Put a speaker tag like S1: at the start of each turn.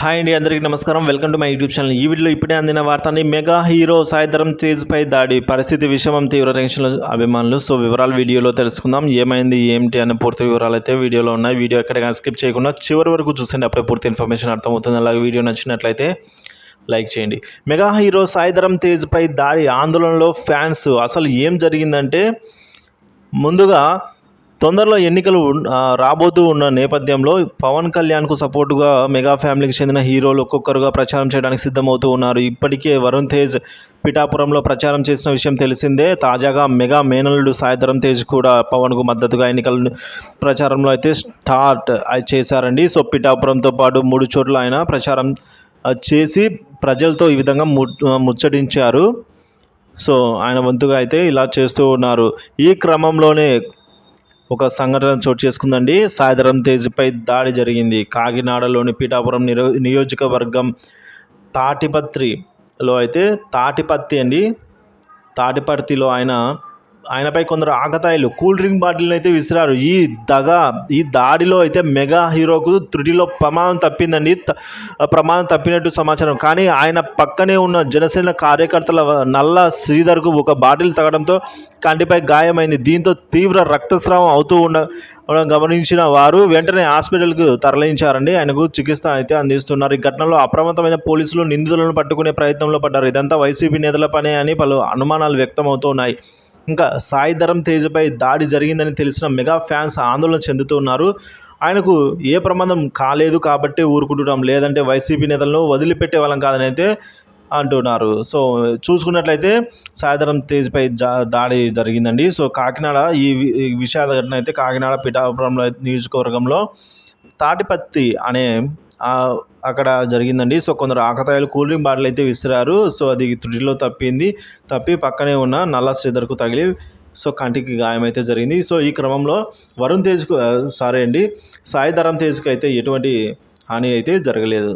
S1: Hi అండి అందరికీ నమస్కారం. Welcome to my YouTube channel. ఈ వీడియోలో ఇప్పుడే అందిన వార్తని మెగా హీరో సాయిధరం తేజ్పై దాడి పరిస్థితి విషమం తీవ్ర టెన్షన్లో అభిమానులు. సో వివరాలు వీడియోలో తెలుసుకుందాం. ఏమైంది ఏమిటి అనే పూర్తి వివరాలు అయితే వీడియోలో ఉన్నాయి. వీడియో ఎక్కడికైనా స్కిప్ చేయకుండా చివరి వరకు చూసండి అప్పుడే పూర్తి ఇన్ఫర్మేషన్ అర్థమవుతుంది. అలాగే వీడియో నచ్చినట్లయితే లైక్ చేయండి. మెగా హీరో సాయిధరం తేజ్పై దాడి ఆందోళనలో ఫ్యాన్స్. అసలు ఏం జరిగిందంటే ముందుగా తొందరలో ఎన్నికలు రాబోతూ ఉన్న నేపథ్యంలో పవన్ కళ్యాణ్కు సపోర్టుగా మెగా ఫ్యామిలీకి చెందిన హీరోలు ఒక్కొక్కరుగా ప్రచారం చేయడానికి సిద్ధమవుతూ ఉన్నారు. ఇప్పటికే వరుణ్ తేజ్ పిఠాపురంలో ప్రచారం చేసిన విషయం తెలిసిందే. తాజాగా మెగా మేనల్లుడు సాయంత్రం తేజ్ కూడా పవన్కు మద్దతుగా ఎన్నికల ప్రచారంలో అయితే స్టార్ట్ చేశారండి. సో పిఠాపురంతో పాటు మూడు చోట్ల ఆయన ప్రచారం చేసి ప్రజలతో ఈ విధంగా ము ముచ్చటించారు. సో ఆయన వంతుగా అయితే ఇలా చేస్తూ ఉన్నారు. ఈ క్రమంలోనే ఒక సంఘటన చోటు చేసుకుందండి. సాయిధరం తేజ్పై దాడి జరిగింది. కాకినాడలోని పీఠాపురం నిరో నియోజకవర్గం తాటిపత్రిలో అయితే తాటిపత్తి అండి. తాటిపర్తిలో ఆయన ఆయనపై కొందరు ఆకతాయిలు కూల్ డ్రింక్ బాటిల్ని అయితే విసిరారు. ఈ దగ ఈ దాడిలో అయితే మెగా హీరోకు త్రుటిలో ప్రమాదం తప్పిందండి. త- ప్రమాదం తప్పినట్టు సమాచారం. కానీ ఆయన పక్కనే ఉన్న జనసేన కార్యకర్తల నల్ల శ్రీధర్కు ఒక బాటిల్ తగడంతో కంటిపై గాయమైంది. దీంతో తీవ్ర రక్తస్రావం అవుతూ ఉండ ఉండడం గమనించిన వారు వెంటనే హాస్పిటల్కు తరలించారండి. ఆయనకు చికిత్స అయితే అందిస్తున్నారు. ఈ ఘటనలో అప్రమత్తమైన పోలీసులు నిందితులను పట్టుకునే ప్రయత్నంలో పడ్డారు. ఇదంతా వైసీపీ నేతల పనే అని పలు అనుమానాలు వ్యక్తమవుతున్నాయి. ఇంకా సాయి ధరం తేజ్పై దాడి జరిగిందని తెలిసిన మెగా ఫ్యాన్స్ ఆందోళన చెందుతున్నారు ఆయనకు ఏ ప్రమాదం కాలేదు కాబట్టి ఊరుకుంటున్నాం. లేదంటే వైసీపీ నేతలను వదిలిపెట్టే వాళ్ళం కాదని అయితే అంటున్నారు. సో చూసుకున్నట్లయితే సాయంత్రం తేజ్పై జా దాడి జరిగిందండి. సో కాకినాడ ఈ విషయాల ఈ ఘటన అయితే కాకినాడ పిఠాపురంలో నియోజకవర్గంలో తాటిపత్తి అనే అక్కడ జరిగిందండి. సో కొందరు ఆకతాయిలు కూల్ డ్రింక్ బాటిల్ అయితే విసిరారు. సో అది త్రుటిలో తప్పింది. తప్పి పక్కనే ఉన్న నల్ల శ్రీధర్కు తగిలి సో కంటికి గాయం అయితే జరిగింది. సో ఈ క్రమంలో వరుణ్ తేజ్కు సారీ అండి సాయి ధరం తేజ్కి అయితే ఎటువంటి హాని అయితే జరగలేదు.